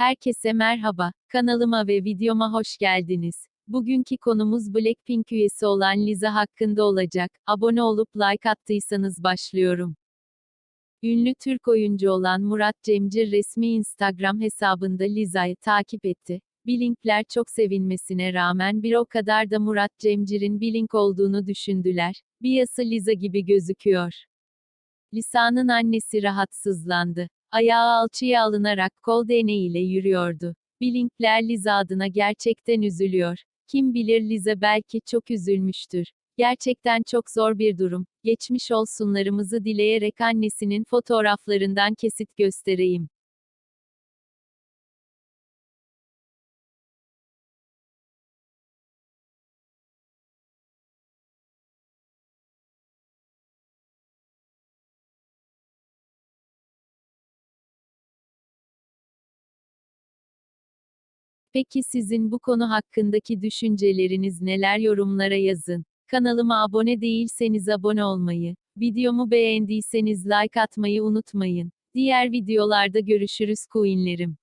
Herkese merhaba, kanalıma ve videoma hoş geldiniz. Bugünkü konumuz Blackpink üyesi olan Liza hakkında olacak. Abone olup like attıysanız başlıyorum. Ünlü Türk oyuncu olan Murat Cemcir resmi Instagram hesabında Liza'yı takip etti. Blinkler çok sevinmesine rağmen bir o kadar da Murat Cemcir'in Blink olduğunu düşündüler. Biyası Liza gibi gözüküyor. Lisa'nın annesi rahatsızlandı. Ayağı alçıya alınarak kol değneğiyle yürüyordu. Blinkler Liza adına gerçekten üzülüyor. Kim bilir Liza belki çok üzülmüştür. Gerçekten çok zor bir durum. Geçmiş olsunlarımızı dileyerek annesinin fotoğraflarından kesit göstereyim. Peki sizin bu konu hakkındaki düşünceleriniz neler yorumlara yazın. Kanalıma abone değilseniz abone olmayı, videomu beğendiyseniz like atmayı unutmayın. Diğer videolarda görüşürüz Queenlerim.